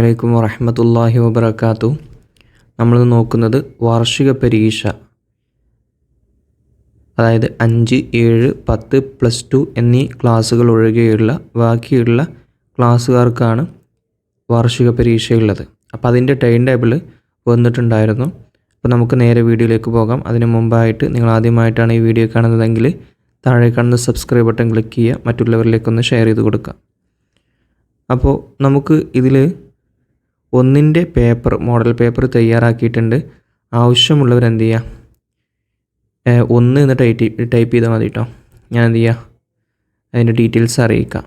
വലൈക്കും വറഹമത്തല്ലാഹി വബർക്കാത്തു നമ്മൾ നോക്കുന്നത് വാർഷിക പരീക്ഷ. അതായത് അഞ്ച് ഏഴ് പത്ത് പ്ലസ് ടു എന്നീ ക്ലാസ്സുകൾ ഒഴികെയുള്ള ബാക്കിയുള്ള ക്ലാസ്സുകാർക്കാണ് വാർഷിക പരീക്ഷയുള്ളത് അപ്പോൾ അതിന്റെ ടൈം ടേബിൾ വന്നിട്ടുണ്ടായിരുന്നു. അപ്പോൾ നമുക്ക് നേരെ വീഡിയോയിലേക്ക് പോകാം. അതിന് മുമ്പായിട്ട് നിങ്ങൾ ആദ്യമായിട്ടാണ് ഈ വീഡിയോ കാണുന്നതെങ്കിൽ താഴെ കാണുന്ന സബ്സ്ക്രൈബ് ബട്ടൺ ക്ലിക്ക് ചെയ്യുക. മറ്റുള്ളവരിലേക്കൊന്ന് ഷെയർ ചെയ്ത് കൊടുക്കുക. അപ്പോൾ നമുക്ക് ഇതിൽ ഒന്നിന്റെ പേപ്പർ മോഡൽ പേപ്പർ തയ്യാറാക്കിയിട്ടുണ്ട്. ആവശ്യമുള്ളവർ എന്ത് ചെയ്യുക ഒന്ന് എന്ന് ടൈപ്പ് ടൈപ്പ് ചെയ്താൽ മതി കേട്ടോ ഞാൻ എന്ത് ചെയ്യുക അതിന്റെ ഡീറ്റെയിൽസ് അറിയിക്കാം.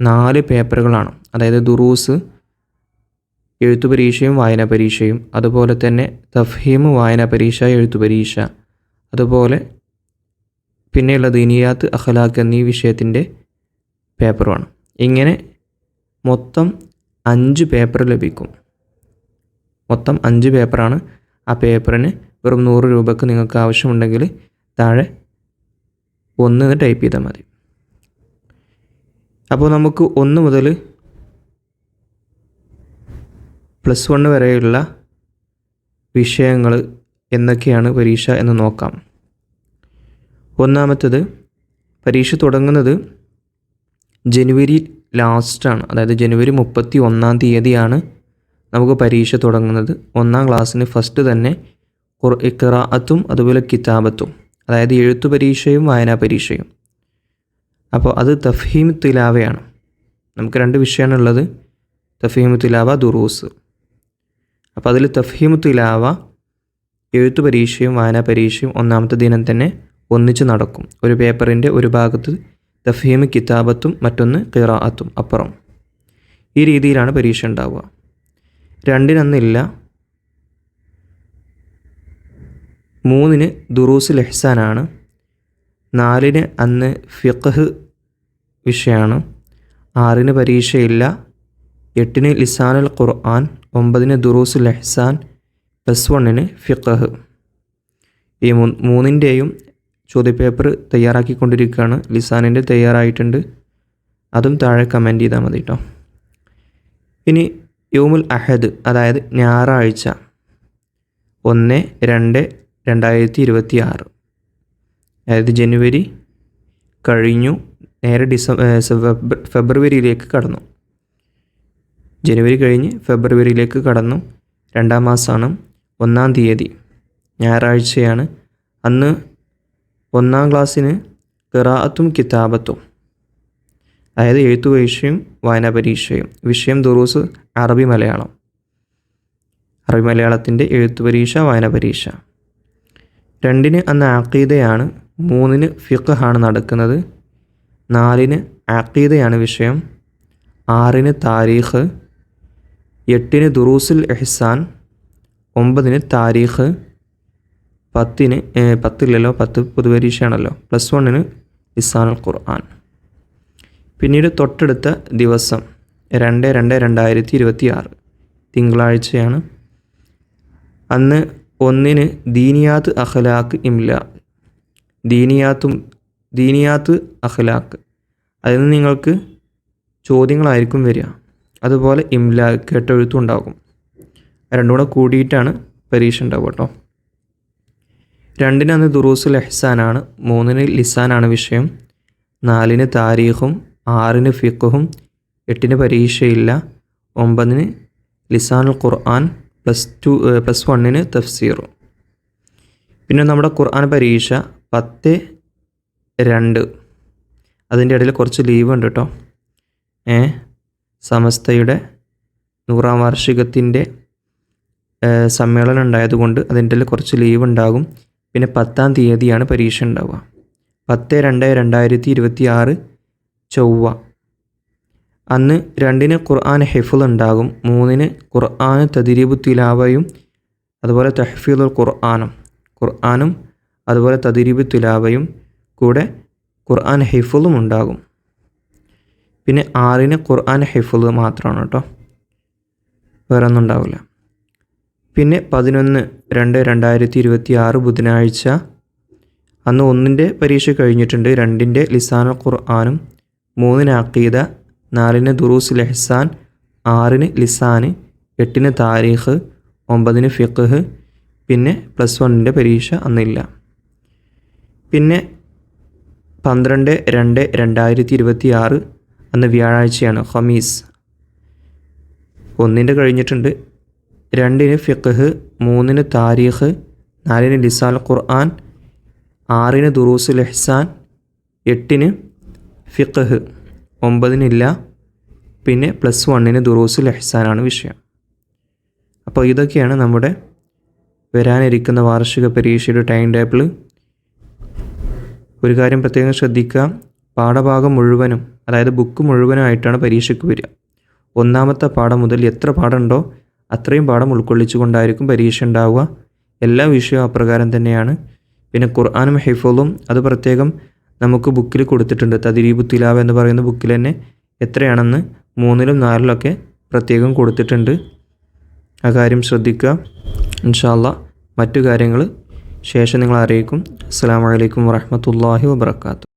നാല് പേപ്പറുകളാണ്. അതായത് ദുറൂസ് എഴുത്തു പരീക്ഷയും വായനാ പരീക്ഷയും അതുപോലെ തന്നെ തഫ്ഹീം വായനാ പരീക്ഷ എഴുത്തു പരീക്ഷ അതുപോലെ പിന്നെയുള്ള ദീനിയാത്ത് അഖലാഖ് എന്നീ വിഷയത്തിന്റെ പേപ്പറുമാണ്. ഇങ്ങനെ മൊത്തം അഞ്ച് പേപ്പർ ലഭിക്കും. മൊത്തം അഞ്ച് പേപ്പറാണ്. ആ പേപ്പറിന് വെറും നൂറ് രൂപക്ക് നിങ്ങൾക്ക് ആവശ്യമുണ്ടെങ്കിൽ താഴെ ഒന്ന് ടൈപ്പ് ചെയ്താൽ മതി. അപ്പോൾ നമുക്ക് ഒന്ന് മുതൽ പ്ലസ് വൺ വരെയുള്ള വിഷയങ്ങൾ എന്തൊക്കെയാണ് പരീക്ഷ എന്ന് നോക്കാം. ഒന്നാമത്തത് പരീക്ഷ തുടങ്ങുന്നത് ജനുവരി ലാസ്റ്റാണ് അതായത് ജനുവരി മുപ്പത്തി ഒന്നാം തീയതിയാണ് നമുക്ക് പരീക്ഷ തുടങ്ങുന്നത്. ഒന്നാം ക്ലാസ്സിന് ഫസ്റ്റ് തന്നെ ഖിറാഅത്തും അതുപോലെ കിതാബത്തും. അതായത് എഴുത്തു പരീക്ഷയും വായനാ പരീക്ഷയും. അപ്പോൾ അത് തഫീം തിലാവയാണ്. നമുക്ക് രണ്ട് വിഷയമാണ് ഉള്ളത് തഫീം തിലാവ ദുറൂസ്. അപ്പോൾ അതിൽ തഫീം തിലാവ എഴുത്തു പരീക്ഷയും വായനാ പരീക്ഷയും ഒന്നാമത്തെ ദിനം തന്നെ ഒന്നിച്ച് നടക്കും. ഒരു പേപ്പറിന്റെ ഒരു ഭാഗത്ത് തഫീം കിതാബത്തും മറ്റൊന്ന് ഖിറാഅത്തും അപ്പുറം. ഈ രീതിയിലാണ് പരീക്ഷ ഉണ്ടാവുക. രണ്ടിനൊന്നില്ല. മൂന്നിന് ദുറൂസ് ലഹ്സാനാണ് നാലിന് അന്ന് ഫിഖ് വിഷയമാണ്. ആറിന് പരീക്ഷയില്ല. എട്ടിന് ലിസാനുൽ ഖുർആൻ ഒമ്പതിന് ദുറൂസ് ലഹ്സാൻ പ്ലസ് വണ്ണിന് ഫിഖ് ഈ മൂന്നിന്റെയും ചോദ്യപേപ്പർ തയ്യാറാക്കിക്കൊണ്ടിരിക്കുകയാണ്. ലിസാനിന്റെ തയ്യാറായിട്ടുണ്ട്. അതും താഴെ കമന്റ് ചെയ്താൽ മതി കേട്ടോ ഇനി യോമുൽ അഹദ് അതായത് ഞായറാഴ്ച. ഒന്ന് രണ്ട് രണ്ടായിരത്തി ഇരുപത്തി ആറ് അതായത് ജനുവരി കഴിഞ്ഞു. നേരെ ഡിസംബർ ഫെബ്രുവരിയിലേക്ക് കടന്നു. ജനുവരി കഴിഞ്ഞ് ഫെബ്രുവരിയിലേക്ക് കടന്നു. രണ്ടാം മാസമാണ് ഒന്നാം തീയതി. ഞായറാഴ്ചയാണ്. അന്ന് ഒന്നാം ക്ലാസ്സിന് ഖിറാഅത്തും കിതാബത്തും. അതായത് എഴുത്തു പരീക്ഷയും വായനാ പരീക്ഷയും വിഷയം ദുറൂസ് അറബി മലയാളം. അറബി മലയാളത്തിന്റെ എഴുത്തു പരീക്ഷ വായനാ പരീക്ഷ രണ്ടിന് അന്ന് ആഖീദയാണ് മൂന്നിന് ഫിഖാണ് നടക്കുന്നത്. നാലിന് ആഖീദയാണ് വിഷയം. ആറിന് താരീഖ്. എട്ടിന് ദുറൂസുൽ എഹ്സാൻ. ഒമ്പതിന് താരീഖ്. പത്തിന് പത്തില്ലല്ലോ പത്ത് പൊതുപരീക്ഷയാണല്ലോ. പ്ലസ് വണ്ണിന് ഇസാനുൽ ഖുർആൻ. പിന്നീട് തൊട്ടടുത്ത ദിവസം രണ്ട് രണ്ട് രണ്ടായിരത്തി ഇരുപത്തി ആറ് തിങ്കളാഴ്ചയാണ്. അന്ന് ഒന്നിന് ദീനിയാത്ത് അഖലാഖ് ഇംല. ദീനിയാത്തും ദീനിയാത്ത് അഖലാഖ്. അതിൽ നിന്ന് നിങ്ങൾക്ക് ചോദ്യങ്ങളായിരിക്കും വരിക. അതുപോലെ ഇംല കേട്ടെഴുത്തും ഉണ്ടാകും. രണ്ടും കൂടെ കൂടിയിട്ടാണ് പരീക്ഷ ഉണ്ടാവുക കേട്ടോ. രണ്ടിന് അന്ന് ദുറൂസുൽ എഹ്സാനാണ് മൂന്നിന് ലിസാനാണ് വിഷയം നാലിന് താരീഖും ആറിന് ഫിഖുഹും എട്ടിന് പരീക്ഷയില്ല ഒമ്പതിന് ലിസാനുൽ ഖുർആൻ പ്ലസ് ടു പ്ലസ് വണ്ണിന് തഫ്സീറും പിന്നെ നമ്മുടെ ഖുർആൻ പരീക്ഷ പത്ത് രണ്ട്. അതിന്റെ ഇടയിൽ കുറച്ച് ലീവ് ഉണ്ട് കേട്ടോ. ഏ സമസ്തയുടെ നൂറാം വാർഷികത്തിന്റെ സമ്മേളനം ഉണ്ടായതുകൊണ്ട് അതിന്റെ കുറച്ച് ലീവ് ഉണ്ടാകും. പിന്നെ പത്താം തീയതിയാണ് പരീക്ഷ ഉണ്ടാവുക പത്ത് രണ്ട് രണ്ടായിരത്തി ഇരുപത്തി ആറ് ചൊവ്വ. അന്ന് രണ്ടിന് ഖുർആൻ ഹെഫുൽ ഉണ്ടാകും മൂന്നിന് ഖുർആൻ തദിരീബു തിലാവയും അതുപോലെ തഹഫീദുൽ ഖുർആാനും. ഖുർആാനും അതുപോലെ തദിരീബു തിലാവയും കൂടെ ഖുർആൻ ഹെഫുലും ഉണ്ടാകും. പിന്നെ ആറിന് ഖുർആൻ ഹെഫുൽ മാത്രമാണ് കേട്ടോ. വേറൊന്നും ഉണ്ടാവില്ല. പിന്നെ പതിനൊന്ന് രണ്ട് രണ്ടായിരത്തി ഇരുപത്തി ആറ് ബുധനാഴ്ച. അന്ന് ഒന്നിന്റെ പരീക്ഷ കഴിഞ്ഞിട്ടുണ്ട്. രണ്ടിന്റെ ലിസാനു ഖുർആാനും മൂന്നിന് അക്കീദ നാലിന് ദുറൂസ് ലഹ്സാൻ ആറിന് ലിസാന് എട്ടിന് താരീഖ് ഒമ്പതിന് ഫിഖ് പിന്നെ പ്ലസ് വണ്ണിന്റെ പരീക്ഷ അന്നില്ല. പിന്നെ പന്ത്രണ്ട് രണ്ട് രണ്ടായിരത്തി ഇരുപത്തി ആറ് അന്ന് വ്യാഴാഴ്ചയാണ് ഹമീസ് ഒന്നിന്റെ കഴിഞ്ഞിട്ടുണ്ട്. രണ്ടിന് ഫിഖ് മൂന്നിന് താരീഖ് നാലിന് ലിസാൽ ഖുർആൻ ആറിന് ദുറൂസുൽ ഇഹ്സാൻ എട്ടിന് ഫിഖ് ഒമ്പതിനില്ല പിന്നെ പ്ലസ് വണ്ണിന് ദുറൂസുൽ ഇഹ്സാനാണ് വിഷയം. അപ്പോൾ ഇതൊക്കെയാണ് നമ്മുടെ വരാനിരിക്കുന്ന വാർഷിക പരീക്ഷയുടെ ടൈം ടേബിൾ ഒരു കാര്യം പ്രത്യേകം ശ്രദ്ധിക്കുക പാഠഭാഗം മുഴുവനും അതായത് ബുക്ക് മുഴുവനായിട്ടാണ് പരീക്ഷയ്ക്ക് വരിക. ഒന്നാമത്തെ പാഠം മുതൽ എത്ര പാഠമുണ്ടോ അത്രയും പാഠം ഉൾക്കൊള്ളിച്ചുകൊണ്ടായിരിക്കും പരീക്ഷ ഉണ്ടാവുക എല്ലാ വിഷയവും അപ്രകാരം തന്നെയാണ്. പിന്നെ ഖുർആാനും ഹൈഫോളും അത് പ്രത്യേകം നമുക്ക് ബുക്കിൽ കൊടുത്തിട്ടുണ്ട്. തദിരീബു തിലാവ് എന്ന് പറയുന്ന ബുക്കിൽ തന്നെ എത്രയാണെന്ന് മൂന്നിലും നാലിലൊക്കെ പ്രത്യേകം കൊടുത്തിട്ടുണ്ട്. ആ കാര്യം ശ്രദ്ധിക്കുക. ഇൻഷാല്ല മറ്റു കാര്യങ്ങൾ ശേഷം നിങ്ങൾ അറിയിക്കും. അസ്സാം വലൈക്കും വാഹമത്തല്ലാഹി വാബർക്കാത്തു